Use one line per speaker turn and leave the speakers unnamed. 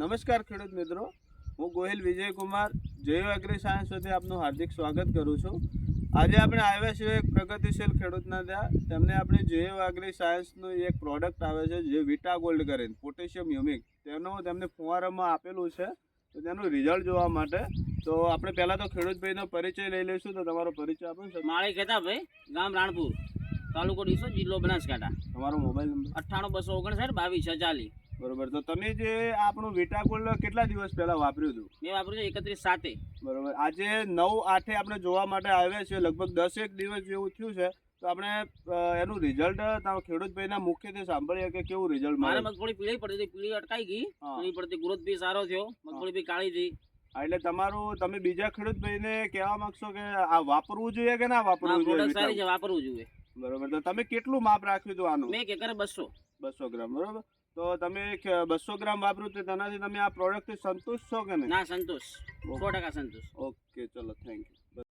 નમસ્કાર ખેડૂત મિત્રો. હું ગોહિલ વિજયકુમાર જૈવ એગ્રી સાયન્સ સુધી આપનું હાર્દિક સ્વાગત કરું છું. આજે આપણે આવ્યા છીએ એક પ્રગતિશીલ ખેડૂતના ત્યાં. તેમને આપણે જૈવ એગ્રી સાયન્સનું એક પ્રોડક્ટ આવે છે જે વિટા ગોલ્ડ કરીને પોટેશિયમ યુમિક તેનું તેમને ફુવારામાં આપેલું છે. તો તેનું રિઝલ્ટ જોવા માટે. તો આપણે પહેલાં તો ખેડૂતભાઈનો પરિચય લઈ લઈશું તો તમારો પરિચય આપો. સર
માળી ભાઈ ગામ રાણપુર તાલુકો ડીસો જિલ્લો બનાસકાંઠા.
તમારો મોબાઈલ નંબર
અઠ્ઠાણું બસો ઓગણસાઠ બાવીસ ચાલીસ
બરોબર. તો તમે જે આપણું વિટાગોલ્ડ કેટલા દિવસ પહેલા વાપર્યું હતું?
મેં વાપર્યું છે એકત્રીસ સાતે.
બરોબર. આજે નવ આઠે આપણે જોવા માટે આવ્યા છીએ લગભગ દસેક દિવસ જેવું થયું છે. તો આપણે એનું રિઝલ્ટ ખેડૂતભાઈના મુખ્યત્વે સાંભળીએ કે કેવું રિઝલ્ટ
મારે મગફળી પીળી પડી હતી પીળી અટકાઈ ગઈ. પીળી પડતી ગ્રોથ બી સારો થયો મગફળી બી કાળી થઈ
એટલે તમારું તમે બીજા ખેડૂતભાઈને કહેવા માંગશો કે આ વાપરવું જોઈએ કે ના વાપરવું જોઈએ
સારી છે વાપરવું જોઈએ.
બરોબર. તો તમે કેટલું માપ રાખ્યું હતું આનું?
મેં કે કરે બસો.
બસો ગ્રામ. બરોબર. તો તમે બસો ગ્રામ વાપરો તો તેનાથી તમે આ પ્રોડક્ટથી સંતુષ્ટ છો કે નહીં?
ના સંતોષ સો ટકા સંતોષ
ઓકે ચલો થેન્ક યુ